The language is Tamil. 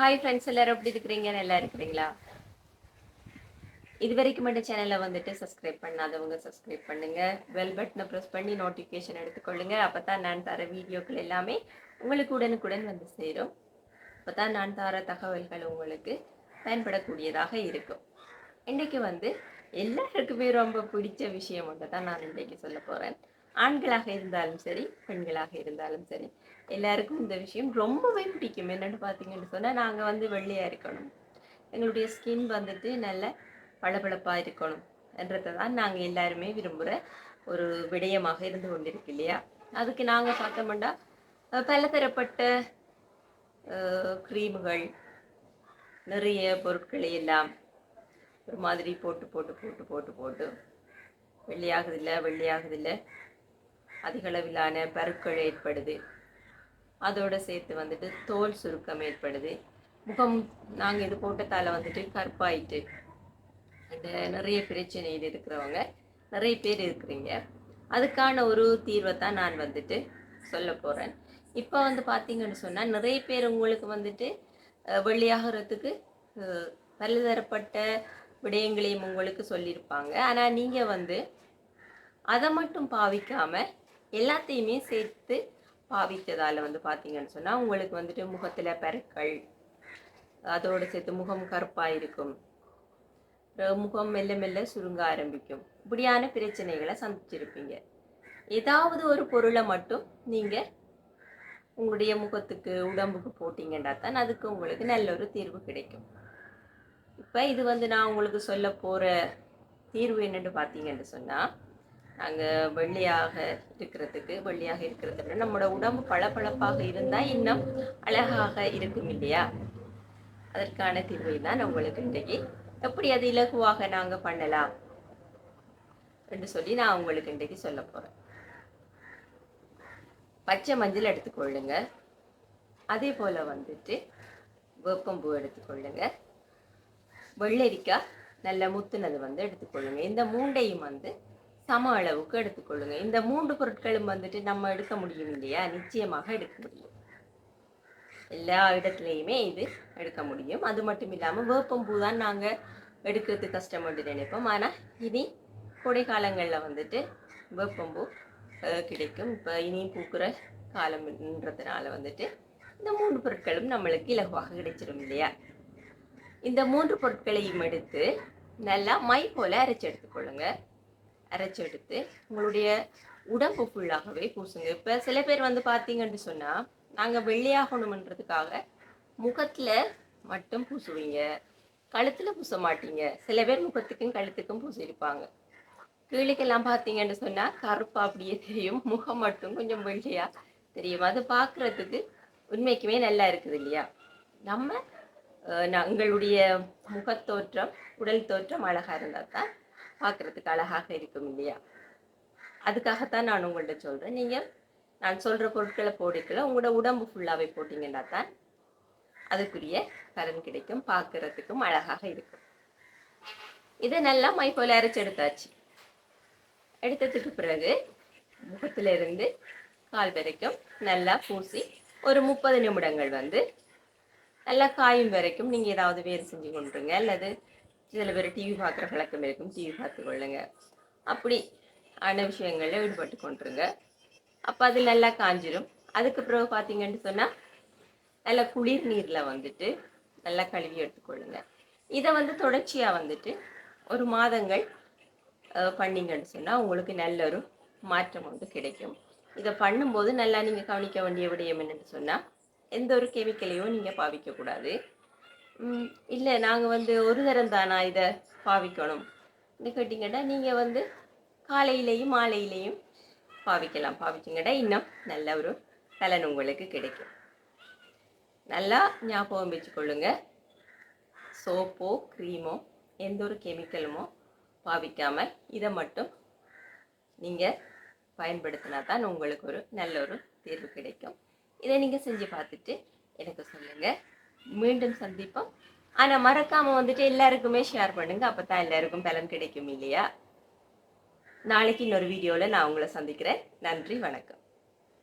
ஹாய் ஃப்ரெண்ட்ஸ் எல்லாரும் எப்படி இருக்கிறீங்க? நல்லா இருக்கிறீங்களா? இது வரைக்கும் மட்டும் சேனலை வந்துட்டு சப்ஸ்கிரைப் பண்ணாதவங்க சப்ஸ்கிரைப் பண்ணுங்க. பெல் பட்டனை ப்ரெஸ் பண்ணி நோட்டிஃபிகேஷன் எடுத்துக்கொள்ளுங்க. அப்போ தான் நான் தர வீடியோக்கள் எல்லாமே உங்களுக்கு உடனுக்குடன் வந்து சேரும். அப்போ தான் நான் தர தகவல்கள் உங்களுக்கு பயன்படக்கூடியதாக இருக்கும். இன்றைக்கு வந்து எல்லாருக்குமே ரொம்ப பிடிச்ச விஷயம் ஒன்று தான் நான் இன்றைக்கு சொல்ல போகிறேன் ஆண்களாக இருந்தாலும் சரி பெண்களாக இருந்தாலும் சரி எல்லாருக்கும் இந்த விஷயம் ரொம்பவே பிடிக்கும். என்னென்னு பார்த்தீங்கன்னு சொன்னால் நாங்கள் வந்து வெள்ளையாக இருக்கணும். எங்களுடைய ஸ்கின் வந்துட்டு நல்ல பளபளப்பாக இருக்கணும் என்றதை தான் நாங்கள் எல்லாருமே விரும்புகிற ஒரு விடயமாக இருந்து கொண்டிருக்கு இல்லையா? அதுக்கு நாங்கள் பார்த்தோம்னா பலதரப்பட்ட க்ரீமுகள் நிறைய பொருட்களை எல்லாம் ஒரு மாதிரி போட்டு போட்டு போட்டு போட்டு போட்டு வெள்ளையாகுதில்ல வெள்ளையாகுதில்ல அதிகளவிலான பருக்கள் ஏற்படுது. அதோட சேர்த்து வந்துட்டு தோல் சுருக்கம் ஏற்படுது. முகம் நாங்கள் இது போட்டதால வந்துட்டு கருப்பாயிட்டு. இந்த நிறைய இது இருக்கிறவங்க நிறைய பேர் இருக்கிறீங்க. அதுக்கான ஒரு தீர்வை தான் நான் வந்துட்டு சொல்ல போகிறேன் இப்போ வந்து பார்த்தீங்கன்னு சொன்னால் நிறைய பேர் உங்களுக்கு வந்துட்டு வெள்ளியாகிறதுக்கு பலதரப்பட்ட விடயங்களையும் உங்களுக்கு சொல்லியிருப்பாங்க. ஆனால் நீங்கள் வந்து அதை மட்டும் பாவிக்காமல் எல்லாத்தையுமே சேர்த்து பாவித்ததால் வந்து பார்த்தீங்கன்னு சொன்னால் உங்களுக்கு வந்துட்டு முகத்தில் பெருக்கள் அதோடு சேர்த்து முகம் கருப்பாக இருக்கும். முகம் மெல்ல மெல்ல சுருங்க ஆரம்பிக்கும். இப்படியான பிரச்சனைகளை சந்திச்சிருப்பீங்க. ஏதாவது ஒரு பொருளை மட்டும் நீங்கள் உங்களுடைய முகத்துக்கு உடம்புக்கு போட்டிங்கன்னா தான் அதுக்கு உங்களுக்கு நல்ல ஒரு தீர்வு கிடைக்கும். இப்போ இது வந்து நான் உங்களுக்கு சொல்ல போகிற தீர்வு என்னென்னு பார்த்தீங்கன்னு சொன்னால் நாங்கள் வெள்ளையாக இருக்கிறதுக்கு வெள்ளையாக இருக்கிறதுக்கு நம்மளோட உடம்பு பளபளப்பாக இருந்தால் இன்னும் அழகாக இருக்கும் இல்லையா? அதற்கான தீர்வை தான் நான் உங்களுக்கு இன்றைக்கு எப்படி அது இலகுவாக நாங்கள் பண்ணலாம் என்று சொல்லி நான் உங்களுக்கு இன்றைக்கு சொல்ல போகிறேன் பச்சை மஞ்சள் எடுத்துக்கொள்ளுங்க. அதே போல் வந்துட்டு வேப்பம்பூ எடுத்துக்கொள்ளுங்க. வெள்ளரிக்காய் நல்ல முத்துனது வந்து எடுத்துக்கொள்ளுங்க. இந்த மூண்டையும் வந்து சம அளவுக்கு எடுத்துக்கொள்ளுங்க. இந்த மூன்று பொருட்களும் வந்துட்டு நம்ம எடுக்க முடியும் இல்லையா? நிச்சயமாக எடுக்க முடியும். எல்லா இடத்துலையுமே இது எடுக்க முடியும். அது மட்டும் இல்லாமல் வேப்பம்பூ தான் நாங்கள் எடுக்கிறது கஷ்டம் என்று நினைப்போம். ஆனால் இனி கோடை காலங்களில் வந்துட்டு வேப்பம்பூ கிடைக்கும். இப்போ இனி பூக்கிற காலம்ன்றதுனால வந்துட்டு இந்த மூன்று பொருட்களும் நம்மளுக்கு இலகுவாக கிடைச்சிடும் இல்லையா? இந்த மூன்று பொருட்களையும் எடுத்து நல்லா மை போல அரைச்சி எடுத்துக்கொள்ளுங்க. அரைச்செடுத்து உங்களுடைய உடம்பு ஃபுல்லாகவே பூசுங்க. இப்போ சில பேர் வந்து பார்த்தீங்கன்னு சொன்னால் நாங்கள் வெள்ளையாகணுமன்றதுக்காக முகத்தில் மட்டும் பூசுவீங்க. கழுத்தில் பூச மாட்டீங்க. சில பேர் முகத்துக்கும் கழுத்துக்கும் பூசியிருப்பாங்க. கீழுக்கெல்லாம் பார்த்தீங்கன்னு சொன்னால் கருப்பா அப்படியே தெரியும். முகம் மட்டும் கொஞ்சம் வெள்ளையாக தெரியும். அது பார்க்குறதுக்கு உண்மைக்குமே நல்லா இருக்குது இல்லையா? நம்ம எங்களுடைய முகத்தோற்றம் உடல் தோற்றம் அழகாக இருந்தால் தான் பார்க்குறதுக்கு அழகாக இருக்கும் இல்லையா? அதுக்காகத்தான் நான் உங்கள்கிட்ட சொல்கிறேன் நீங்கள் நான் சொல்கிற பொருட்களை போடுக்கல உங்களோட உடம்பு ஃபுல்லாகவே போட்டிங்கன்னா தான் அதுக்குரிய பலன் கிடைக்கும் பார்க்குறதுக்கும் அழகாக இருக்கும். இதை நல்லா மை போல அரைச்சி எடுத்தாச்சு. எடுத்ததுக்கு பிறகு முகத்துல இருந்து கால் வரைக்கும் நல்லா பூசி ஒரு முப்பது நிமிடங்கள் வந்து நல்லா காயும் வரைக்கும் நீங்கள் ஏதாவது வேறு செஞ்சு கொண்டுருங்க. அல்லது சில பேர் டிவி பார்க்குற பழக்கம் இருக்கும். டிவி பார்த்து கொள்ளுங்க. அப்படி ஆன விஷயங்களில் ஈடுபட்டு கொண்டுருங்க. அப்போ அது நல்லா காஞ்சிரும். அதுக்கு பிறகு பார்த்தீங்கன்னு சொன்னால் நல்லா குளிர் நீரில் வந்துட்டு நல்லா கழுவி எடுத்துக்கொள்ளுங்க இதை வந்து தொடர்ச்சியாக வந்துட்டு ஒரு மாதங்கள் பண்ணிங்கன்னு பண்ணீங்கன்னு சொன்னால் உங்களுக்கு நல்ல ஒரு மாற்றம் வந்து கிடைக்கும். இதை பண்ணும்போது நல்லா நீங்கள் கவனிக்க வேண்டிய விடயம் என்னென்னு சொன்னால் எந்த ஒரு கெமிக்கலையும் நீங்கள் பாவிக்கக்கூடாது இல்லை நாங்கள் வந்து ஒரு தரம் தானா இதை பாவிக்கணும்? இது கேட்டிங்கன்னா நீங்கள் வந்து காலையிலையும் மாலையிலையும் பாவிக்கலாம். பாவிச்சிங்கடா இன்னும் நல்ல ஒரு பலன் உங்களுக்கு கிடைக்கும். நல்லா ஞாபகம் வச்சுக்கொள்ளுங்க. சோப்போ க்ரீமோ எந்த ஒரு கெமிக்கலுமோ பாவிக்காமல் இதை மட்டும் நீங்கள் பயன்படுத்தினா தான் உங்களுக்கு ஒரு நல்ல ஒரு தீர்வு கிடைக்கும். இதை நீங்கள் செஞ்சு பார்த்துட்டு எனக்கு சொல்லுங்கள் மீண்டும் சந்திப்போம். ஆனால் மறக்காமல் வந்துட்டு எல்லாருக்குமே ஷேர் பண்ணுங்க. அப்போ தான் எல்லாருக்கும் பலன் கிடைக்கும் இல்லையா? நாளைக்கு இன்னொரு வீடியோவில் நான் உங்களை சந்திக்கிறேன். நன்றி வணக்கம்.